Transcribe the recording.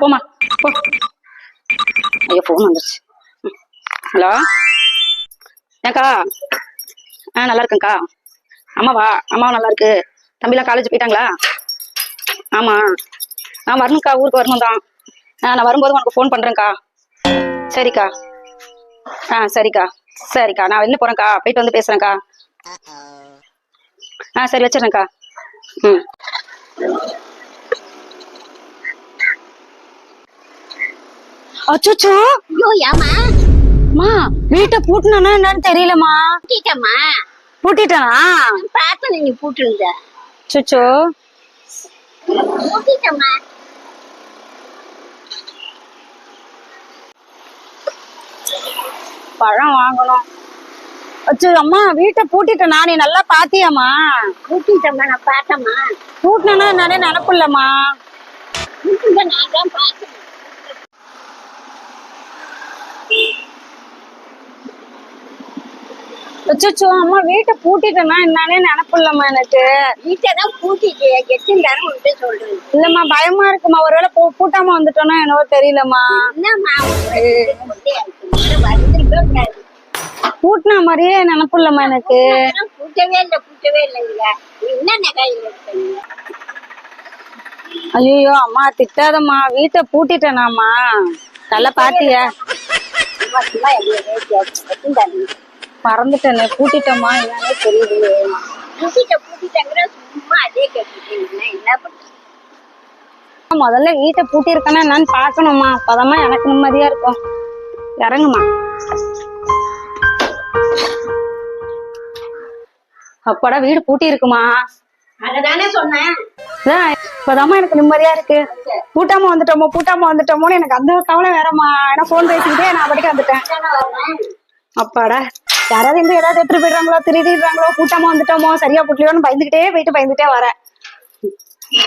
போமா போ. ஐயோ ஃபோன் வந்துருச்சு. ம். ஹலோ? ஏக்கா ஆ நல்லா இருக்கேன்க்கா அம்மாவா அம்மாவும் நல்லா இருக்கு தம்பிலாம் காலேஜ் போயிட்டாங்களா? ஆமா. நான் வரணும்க்கா. ஊருக்கு வரணும் தான். ஆ நான் வரும்போது உனக்கு ஃபோன் பண்றேன்க்கா. சரிக்கா. ஆ சரிக்கா. சரிக்கா. நான் வெளில போறேன்க்கா. போயிட்டு வந்து பேசுறேன்க்கா. ஆ சரி வச்சிடுறேன்க்கா. ம். அச்சோ ஐயோ ஏமா மா வீட்டை பூட்டினா என்னன்னு தெரியலம்மா. பூட்டிட்டம்மா. பூட்டிட்டானா? பார்த்தேன் நீ பூட்டிருந்த. சுச்சோ பூட்டிட்டம்மா. பழம் வாங்கணும். அச்சோ அம்மா வீட்டை பூட்டிட்டனா? நீ நல்லா பாத்தியாம்மா? பூட்டிட்டம்மா நான் பார்த்தம்மா. பூட்டினா என்னன்னே நினப்பில்லம்மா. பூட்டிட்ட நான் தான் பார்த்தேன். அச்சோ அம்மா வீட்டை பூட்டிட்டனா என்னன்னே நினப்பில்லம்மா எனக்கு. வீட்டை தான் பூட்டிட்டு எத்தனை தரம் உன்ட்டு சொல்றேன் இல்லம்மா பயமா இருக்குமா ஒருவேளை பூ பூட்டாம வந்துட்டோன்னா என்னவோ தெரியலம்மா. என்னம்மா பூட்டின மாதிரியே நினப்பில்லம்மா எனக்கு. பூட்டவே இல்லை பூட்டவே இல்லைங்க என்ன கையில் எடுத்தீங்க ஐயோ அம்மா திட்டாதம்மா. வீட்டை பூட்டிட்டேனாம்மா. நல்லா பாத்தியா? மறந்துட்டேனே பூட்டிட்டோமா என்னன்னே தெரியலையே. முதல்ல வீட்டை பூட்டி இருக்கனா என்னன்னு பாக்கணுமா அப்பதாம்மா எனக்கு நிம்மதியா இருக்கும். இறங்குமா? அப்பாடா வீடு பூட்டி இருக்குமா இப்பதாம்மா எனக்கு நிம்மதியா இருக்கு. பூட்டாம வந்துட்டோமோ பூட்டாம வந்துட்டோமோன்னு எனக்கு அந்த கவலை வேறம்மா. ஏன்னா போன் பேசிக்கிட்டே நான் படிக்க வந்துட்டேன். அப்பாடா. யாராவது இருந்து ஏதாவது எடுத்துட்டு போயிடுறாங்களோ திருடிடுறாங்களோ கூட்டமா வந்துட்டோமோ சரியா புட்டலையோன்னு பயந்துகிட்டே போயிட்டு பயந்துட்டே வரேன்.